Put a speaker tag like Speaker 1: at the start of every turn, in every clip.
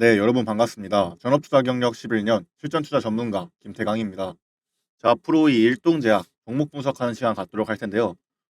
Speaker 1: 네, 여러분 반갑습니다. 전업투자 경력 11년 실전투자 전문가 김태강입니다. 자, 앞으로 이 일동제약 종목 분석하는 시간 갖도록 할 텐데요.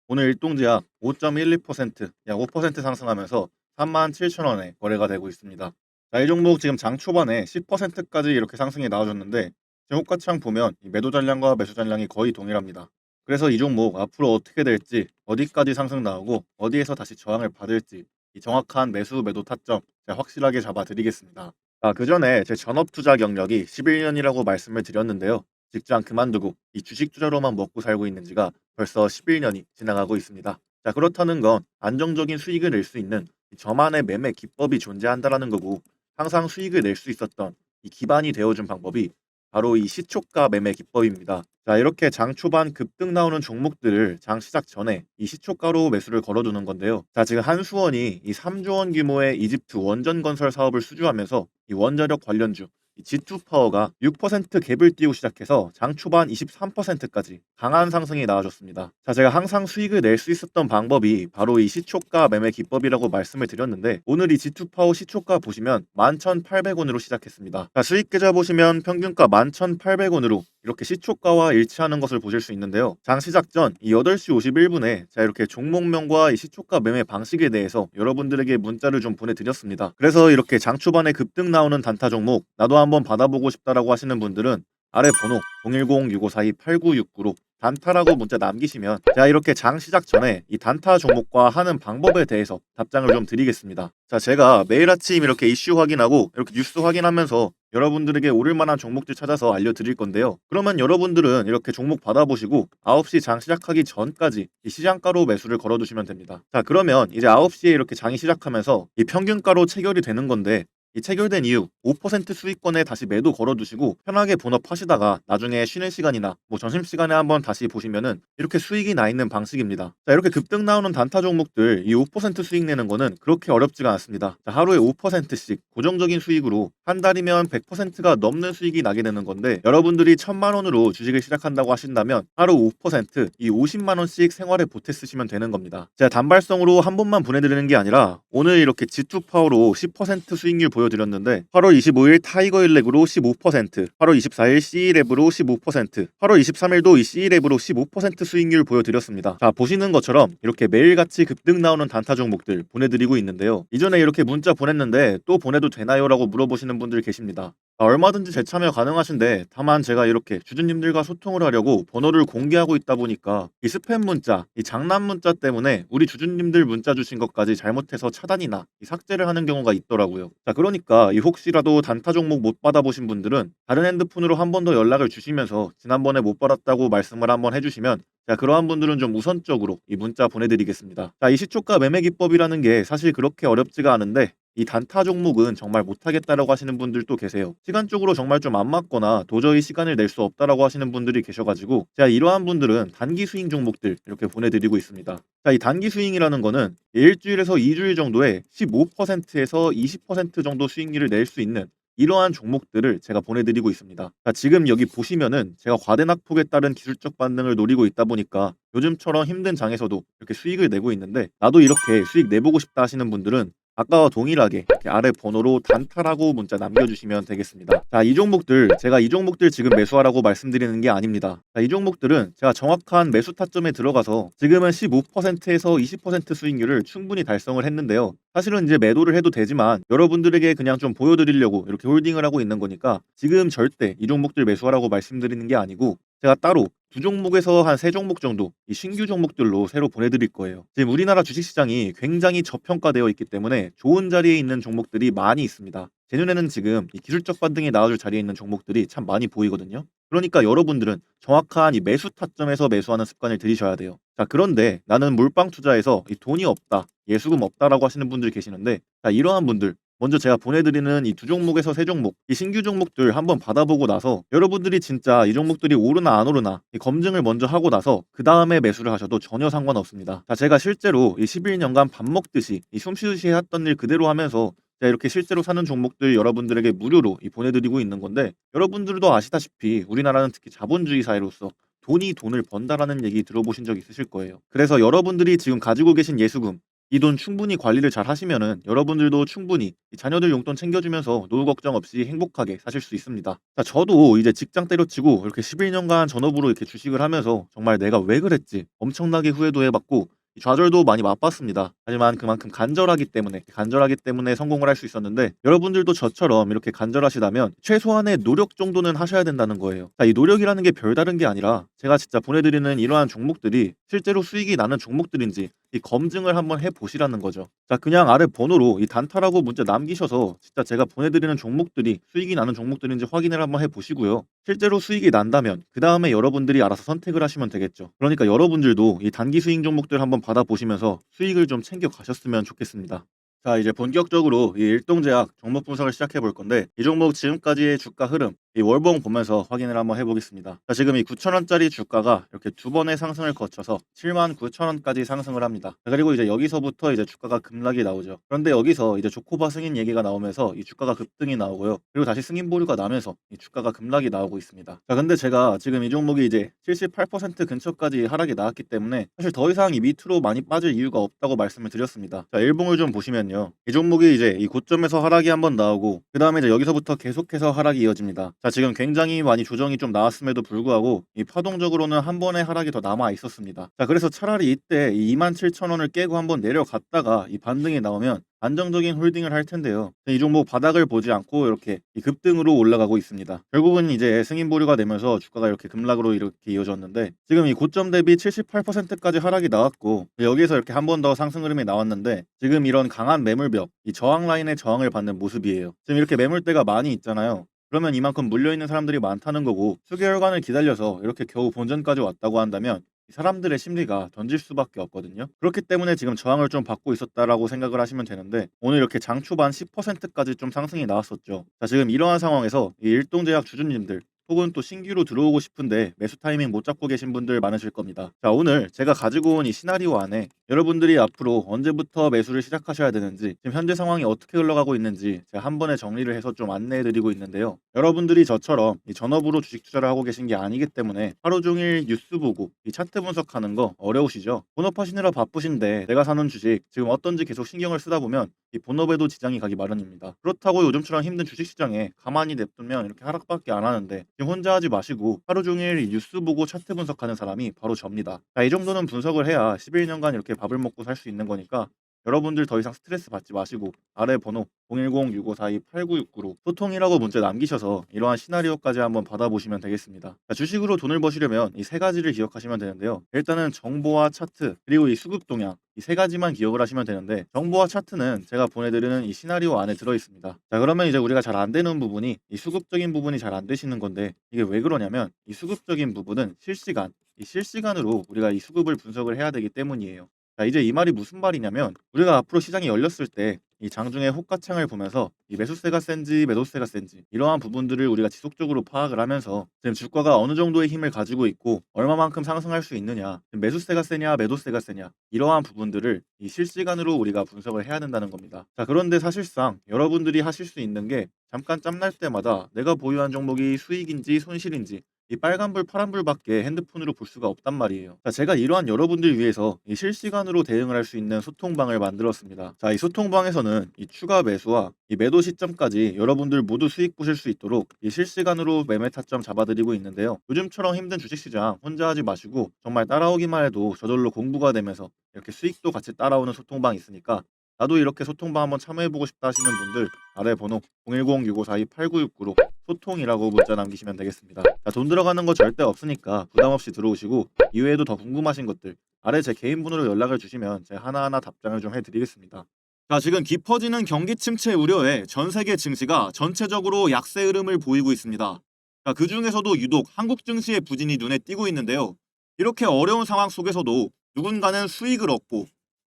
Speaker 1: 오늘 일동제약 5.12%, 약 5% 상승하면서 37,000원에 거래가 되고 있습니다. 자, 이 종목 지금 장 초반에 10%까지 이렇게 상승이 나와줬는데 제목가창 보면 이 매도 잔량과 매수 잔량이 거의 동일합니다. 그래서 이 종목 앞으로 어떻게 될지, 어디까지 상승 나오고 어디에서 다시 저항을 받을지 이 정확한 매수 매도 타점 제가 확실하게 잡아드리겠습니다. 아, 그 전에 제 전업 투자 경력이 11년이라고 말씀을 드렸는데요. 직장 그만두고 이 주식 투자로만 먹고 살고 있는 지가 벌써 11년이 지나가고 있습니다. 자, 그렇다는 건 안정적인 수익을 낼 수 있는 이 저만의 매매 기법이 존재한다라는 거고 항상 수익을 낼 수 있었던 이 기반이 되어준 방법이 바로 이 시초가 매매 기법입니다. 자, 이렇게 장 초반 급등 나오는 종목들을 장 시작 전에 이 시초가로 매수를 걸어두는 건데요. 자, 지금 한수원이 이 3조 원 규모의 이집트 원전 건설 사업을 수주하면서 이 원자력 관련주 이 G2 파워가 6% 갭을 띄우고 시작해서 장 초반 23%까지 강한 상승이 나와줬습니다. 자, 제가 항상 수익을 낼 수 있었던 방법이 바로 이 시초가 매매 기법이라고 말씀을 드렸는데 오늘 이 G2 파워 시초가 보시면 11,800원으로 시작했습니다. 자, 수익 계좌 보시면 평균가 11,800원으로 이렇게 시초가와 일치하는 것을 보실 수 있는데요. 장 시작 전 이 8시 51분에 자 이렇게 종목명과 이 시초가 매매 방식에 대해서 여러분들에게 문자를 좀 보내드렸습니다. 그래서 이렇게 장 초반에 급등 나오는 단타 종목 나도 한번 받아보고 싶다라고 하시는 분들은 아래 번호 010-6542-8969로 단타라고 문자 남기시면 제가 이렇게 장 시작 전에 이 단타 종목과 하는 방법에 대해서 답장을 좀 드리겠습니다. 자, 제가 매일 아침 이렇게 이슈 확인하고 이렇게 뉴스 확인하면서 여러분들에게 오를 만한 종목들 찾아서 알려드릴 건데요. 그러면 여러분들은 이렇게 종목 받아보시고 9시 장 시작하기 전까지 이 시장가로 매수를 걸어두시면 됩니다. 자, 그러면 이제 9시에 이렇게 장이 시작하면서 이 평균가로 체결이 되는 건데 이 체결된 이후 5% 수익권에 다시 매도 걸어두시고 편하게 본업하시다가 나중에 쉬는 시간이나 뭐 점심시간에 한번 다시 보시면은 이렇게 수익이 나 있는 방식입니다. 자 이렇게 급등 나오는 단타 종목들 이 5% 수익 내는 거는 그렇게 어렵지가 않습니다. 자, 하루에 5%씩 고정적인 수익으로 한 달이면 100%가 넘는 수익이 나게 되는 건데 여러분들이 천만 원으로 주식을 시작한다고 하신다면 하루 5%이 50만 원씩 생활에 보태 쓰시면 되는 겁니다. 제가 단발성으로 한 번만 보내드리는 게 아니라 오늘 이렇게 G2 파워로 10% 수익률 보 여드렸는데 8월 25일 타이거 일렉으로 15%, 8월 24일 C랩으로 15%, 8월 23일도 이 C랩으로 15% 수익률 보여드렸습니다. 자 보시는 것처럼 이렇게 매일같이 급등 나오는 단타 종목들 보내드리고 있는데요. 이전에 이렇게 문자 보냈는데 또 보내도 되나요? 라고 물어보시는 분들 계십니다. 아, 얼마든지 재참여 가능하신데 다만 제가 이렇게 주주님들과 소통을 하려고 번호를 공개하고 있다 보니까 이 스팸 문자, 이 장난 문자 때문에 우리 주주님들 문자 주신 것까지 잘못해서 차단이나 이 삭제를 하는 경우가 있더라고요. 자 그 러니까 이 혹시라도 단타 종목 못 받아보신 분들은 다른 핸드폰으로 한 번 더 연락을 주시면서 지난번에 못 받았다고 말씀을 한번 해주시면 자 그러한 분들은 좀 우선적으로 이 문자 보내드리겠습니다. 자 이 시초가 매매 기법이라는 게 사실 그렇게 어렵지가 않은데 이 단타 종목은 정말 못하겠다라고 하시는 분들도 계세요. 시간적으로 정말 좀 안 맞거나 도저히 시간을 낼 수 없다라고 하시는 분들이 계셔가지고 제가 이러한 분들은 단기 스윙 종목들 이렇게 보내드리고 있습니다. 자, 이 단기 스윙이라는 거는 일주일에서 2주일 정도에 15%에서 20% 정도 수익률을 낼 수 있는 이러한 종목들을 제가 보내드리고 있습니다. 자, 지금 여기 보시면은 제가 과대낙폭에 따른 기술적 반등을 노리고 있다 보니까 요즘처럼 힘든 장에서도 이렇게 수익을 내고 있는데 나도 이렇게 수익 내보고 싶다 하시는 분들은 아까와 동일하게 아래 번호로 단타라고 문자 남겨주시면 되겠습니다. 자, 이 종목들 제가 이 종목들 지금 매수하라고 말씀드리는 게 아닙니다. 자, 이 종목들은 제가 정확한 매수 타점에 들어가서 지금은 15%에서 20% 수익률을 충분히 달성을 했는데요. 사실은 이제 매도를 해도 되지만 여러분들에게 그냥 좀 보여드리려고 이렇게 홀딩을 하고 있는 거니까 지금 절대 이 종목들 매수하라고 말씀드리는 게 아니고 제가 따로 두 종목에서 한 세 종목 정도 이 신규 종목들로 새로 보내드릴 거예요. 지금 우리나라 주식시장이 굉장히 저평가되어 있기 때문에 좋은 자리에 있는 종목들이 많이 있습니다. 제 눈에는 지금 이 기술적 반등이 나와줄 자리에 있는 종목들이 참 많이 보이거든요. 그러니까 여러분들은 정확한 이 매수 타점에서 매수하는 습관을 들이셔야 돼요. 자, 그런데 나는 물방 투자에서 이 돈이 없다, 예수금 없다라고 하시는 분들 계시는데, 자, 이러한 분들 먼저 제가 보내드리는 이 두 종목에서 세 종목, 이 신규 종목들 한번 받아보고 나서 여러분들이 진짜 이 종목들이 오르나 안 오르나 이 검증을 먼저 하고 나서 그 다음에 매수를 하셔도 전혀 상관없습니다. 자, 제가 실제로 이 11년간 밥 먹듯이 이 숨 쉬듯이 했던 일 그대로 하면서 제가 이렇게 실제로 사는 종목들 여러분들에게 무료로 이 보내드리고 있는 건데 여러분들도 아시다시피 우리나라는 특히 자본주의 사회로서 돈이 돈을 번다라는 얘기 들어보신 적 있으실 거예요. 그래서 여러분들이 지금 가지고 계신 예수금 이 돈 충분히 관리를 잘 하시면은 여러분들도 충분히 이 자녀들 용돈 챙겨주면서 노후 걱정 없이 행복하게 사실 수 있습니다. 자, 저도 이제 직장 때려치고 이렇게 11년간 전업으로 이렇게 주식을 하면서 정말 내가 왜 그랬지 엄청나게 후회도 해봤고 이 좌절도 많이 맛봤습니다. 하지만 그만큼 간절하기 때문에 간절하기 때문에 성공을 할 수 있었는데 여러분들도 저처럼 이렇게 간절하시다면 최소한의 노력 정도는 하셔야 된다는 거예요. 자, 이 노력이라는 게 별다른 게 아니라 제가 진짜 보내드리는 이러한 종목들이 실제로 수익이 나는 종목들인지 이 검증을 한번 해보시라는 거죠. 자, 그냥 아래 번호로 이 단타라고 문자 남기셔서 진짜 제가 보내드리는 종목들이 수익이 나는 종목들인지 확인을 한번 해보시고요. 실제로 수익이 난다면 그 다음에 여러분들이 알아서 선택을 하시면 되겠죠. 그러니까 여러분들도 이 단기 수익 종목들 한번 받아보시면서 수익을 좀 챙겨 가셨으면 좋겠습니다. 자, 이제 본격적으로 이 일동제약 종목 분석을 시작해 볼 건데 이 종목 지금까지의 주가 흐름 이 월봉 보면서 확인을 한번 해보겠습니다. 자, 지금 이 9,000원짜리 주가가 이렇게 두 번의 상승을 거쳐서 79,000원까지 상승을 합니다. 자, 그리고 이제 여기서부터 이제 주가가 급락이 나오죠. 그런데 여기서 이제 조코바 승인 얘기가 나오면서 이 주가가 급등이 나오고요. 그리고 다시 승인 보류가 나면서 이 주가가 급락이 나오고 있습니다. 자, 근데 제가 지금 이 종목이 이제 78% 근처까지 하락이 나왔기 때문에 사실 더 이상 이 밑으로 많이 빠질 이유가 없다고 말씀을 드렸습니다. 자, 일봉을 좀 보시면 요. 이 종목이 이제 이 고점에서 하락이 한번 나오고 그 다음에 이제 여기서부터 계속해서 하락이 이어집니다. 자, 지금 굉장히 많이 조정이 좀 나왔음에도 불구하고 이 파동적으로는 한 번의 하락이 더 남아 있었습니다. 자, 그래서 차라리 이때 이 27,000원을 깨고 한번 내려갔다가 이 반등이 나오면 안정적인 홀딩을 할 텐데요. 이 종목 바닥을 보지 않고 이렇게 이 급등으로 올라가고 있습니다. 결국은 이제 승인 보류가 되면서 주가가 이렇게 급락으로 이렇게 이어졌는데 지금 이 고점 대비 78%까지 하락이 나왔고 여기에서 이렇게 한 번 더 상승 흐름이 나왔는데 지금 이런 강한 매물벽, 이 저항 라인의 저항을 받는 모습이에요. 지금 이렇게 매물대가 많이 있잖아요. 그러면 이만큼 물려있는 사람들이 많다는 거고 수개월간을 기다려서 이렇게 겨우 본전까지 왔다고 한다면 이 사람들의 심리가 던질 수밖에 없거든요. 그렇기 때문에 지금 저항을 좀 받고 있었다라고 생각을 하시면 되는데 오늘 이렇게 장 초반 10%까지 좀 상승이 나왔었죠. 자 지금 이러한 상황에서 이 일동제약 주주님들 혹은 또 신규로 들어오고 싶은데 매수 타이밍 못 잡고 계신 분들 많으실 겁니다. 자, 오늘 제가 가지고 온 이 시나리오 안에 여러분들이 앞으로 언제부터 매수를 시작하셔야 되는지, 지금 현재 상황이 어떻게 흘러가고 있는지 제가 한 번에 정리를 해서 좀 안내해 드리고 있는데요. 여러분들이 저처럼 이 전업으로 주식 투자를 하고 계신 게 아니기 때문에 하루 종일 뉴스 보고 이 차트 분석하는 거 어려우시죠? 본업하시느라 바쁘신데 내가 사는 주식 지금 어떤지 계속 신경을 쓰다 보면 이 본업에도 지장이 가기 마련입니다. 그렇다고 요즘처럼 힘든 주식 시장에 가만히 냅두면 이렇게 하락밖에 안 하는데 혼자 하지 마시고 하루 종일 이 뉴스 보고 차트 분석하는 사람이 바로 접니다. 자, 이 정도는 분석을 해야 11년간 이렇게 밥을 먹고 살 수 있는 거니까 여러분들 더 이상 스트레스 받지 마시고 아래 번호 010-6542-8969로 소통이라고 문자 남기셔서 이러한 시나리오까지 한번 받아보시면 되겠습니다. 자, 주식으로 돈을 버시려면 이 세 가지를 기억하시면 되는데요. 일단은 정보와 차트 그리고 이 수급 동향 이 세 가지만 기억을 하시면 되는데 정보와 차트는 제가 보내드리는 이 시나리오 안에 들어 있습니다. 자 그러면 이제 우리가 잘 안 되는 부분이 이 수급적인 부분이 잘 안 되시는 건데 이게 왜 그러냐면 이 수급적인 부분은 실시간 이 실시간으로 우리가 이 수급을 분석을 해야 되기 때문이에요. 자, 이제 이 말이 무슨 말이냐면 우리가 앞으로 시장이 열렸을 때 이 장중에 호가창을 보면서 이 매수세가 센지 매도세가 센지 이러한 부분들을 우리가 지속적으로 파악을 하면서 지금 주가가 어느 정도의 힘을 가지고 있고 얼마만큼 상승할 수 있느냐 매수세가 세냐 매도세가 세냐 이러한 부분들을 이 실시간으로 우리가 분석을 해야 된다는 겁니다. 자 그런데 사실상 여러분들이 하실 수 있는 게 잠깐 짬날 때마다 내가 보유한 종목이 수익인지 손실인지 이 빨간불 파란불밖에 핸드폰으로 볼 수가 없단 말이에요. 자, 제가 이러한 여러분들 위해서 이 실시간으로 대응을 할 수 있는 소통방을 만들었습니다. 자, 이 소통방에서는 이 추가 매수와 이 매도 시점까지 여러분들 모두 수익 보실 수 있도록 이 실시간으로 매매 타점 잡아드리고 있는데요. 요즘처럼 힘든 주식시장 혼자 하지 마시고 정말 따라오기만 해도 저절로 공부가 되면서 이렇게 수익도 같이 따라오는 소통방 있으니까 나도 이렇게 소통방 한번 참여해보고 싶다 하시는 분들 아래 번호 010-6542-8969로 소통이라고 문자 남기시면 되겠습니다. 자, 돈 들어가는 거 절대 없으니까 부담 없이 들어오시고 이외에도 더 궁금하신 것들 아래 제 개인 번호로 연락을 주시면 제가 하나하나 답장을 좀 해드리겠습니다. 자, 지금 깊어지는 경기 침체 우려에 전 세계 증시가 전체적으로 약세 흐름을 보이고 있습니다. 자, 그 중에서도 유독 한국 증시의 부진이 눈에 띄고 있는데요. 이렇게 어려운 상황 속에서도 누군가는 수익을 얻고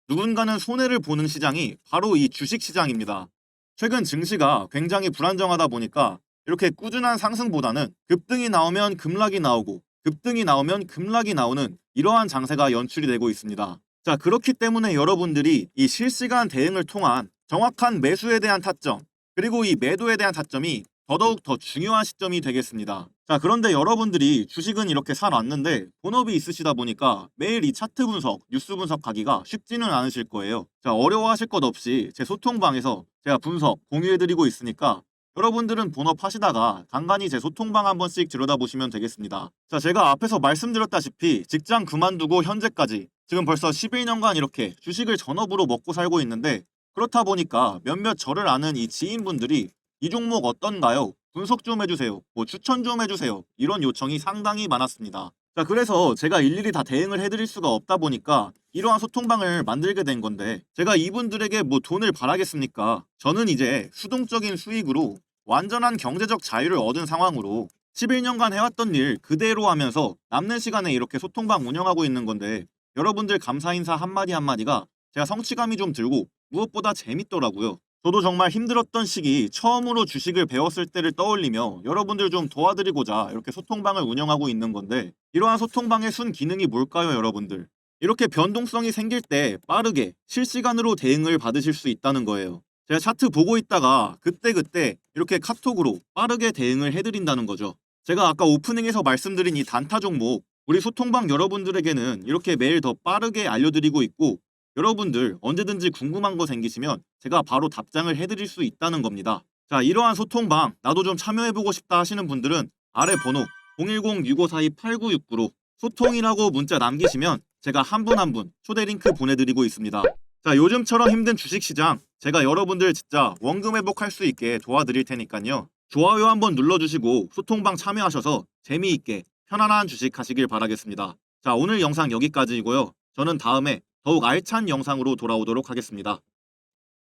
Speaker 1: 누군가는 손해를 보는 시장이 바로 이 주식 시장입니다. 최근 증시가 굉장히 불안정하다 보니까 이렇게 꾸준한 상승보다는 급등이 나오면 급락이 나오고 급등이 나오면 급락이 나오는 이러한 장세가 연출이 되고 있습니다. 자, 그렇기 때문에 여러분들이 이 실시간 대응을 통한 정확한 매수에 대한 타점, 그리고 이 매도에 대한 타점이 더더욱 더 중요한 시점이 되겠습니다. 자, 그런데 여러분들이 주식은 이렇게 사놨는데 본업이 있으시다 보니까 매일 이 차트 분석, 뉴스 분석하기가 쉽지는 않으실 거예요. 자, 어려워하실 것 없이 제 소통방에서 제가 분석 공유해드리고 있으니까 여러분들은 본업 하시다가 간간히 제 소통방 한 번씩 들여다보시면 되겠습니다. 자, 제가 앞에서 말씀드렸다시피 직장 그만두고 현재까지 지금 벌써 11년간 이렇게 주식을 전업으로 먹고 살고 있는데 그렇다 보니까 몇몇 저를 아는 이 지인분들이 이 종목 어떤가요? 분석 좀 해주세요. 뭐 추천 좀 해주세요. 이런 요청이 상당히 많았습니다. 자, 그래서 제가 일일이 다 대응을 해드릴 수가 없다 보니까 이러한 소통방을 만들게 된 건데 제가 이분들에게 뭐 돈을 바라겠습니까? 저는 이제 수동적인 수익으로 완전한 경제적 자유를 얻은 상황으로 11년간 해왔던 일 그대로 하면서 남는 시간에 이렇게 소통방 운영하고 있는 건데 여러분들 감사 인사 한마디 한마디가 제가 성취감이 좀 들고 무엇보다 재밌더라고요. 저도 정말 힘들었던 시기 처음으로 주식을 배웠을 때를 떠올리며 여러분들 좀 도와드리고자 이렇게 소통방을 운영하고 있는 건데 이러한 소통방의 순 기능이 뭘까요 여러분들? 이렇게 변동성이 생길 때 빠르게 실시간으로 대응을 받으실 수 있다는 거예요. 제가 차트 보고 있다가 그때그때 이렇게 카톡으로 빠르게 대응을 해드린다는 거죠. 제가 아까 오프닝에서 말씀드린 이 단타 종목 우리 소통방 여러분들에게는 이렇게 매일 더 빠르게 알려드리고 있고 여러분들 언제든지 궁금한 거 생기시면 제가 바로 답장을 해드릴 수 있다는 겁니다. 자, 이러한 소통방 나도 좀 참여해보고 싶다 하시는 분들은 아래 번호 010-6542-8969로 소통이라고 문자 남기시면 제가 한 분 한 분 초대 링크 보내드리고 있습니다. 자, 요즘처럼 힘든 주식시장 제가 여러분들 진짜 원금 회복할 수 있게 도와드릴 테니까요. 좋아요 한번 눌러주시고 소통방 참여하셔서 재미있게 편안한 주식 하시길 바라겠습니다. 자, 오늘 영상 여기까지이고요. 저는 다음에 더욱 알찬 영상으로 돌아오도록 하겠습니다.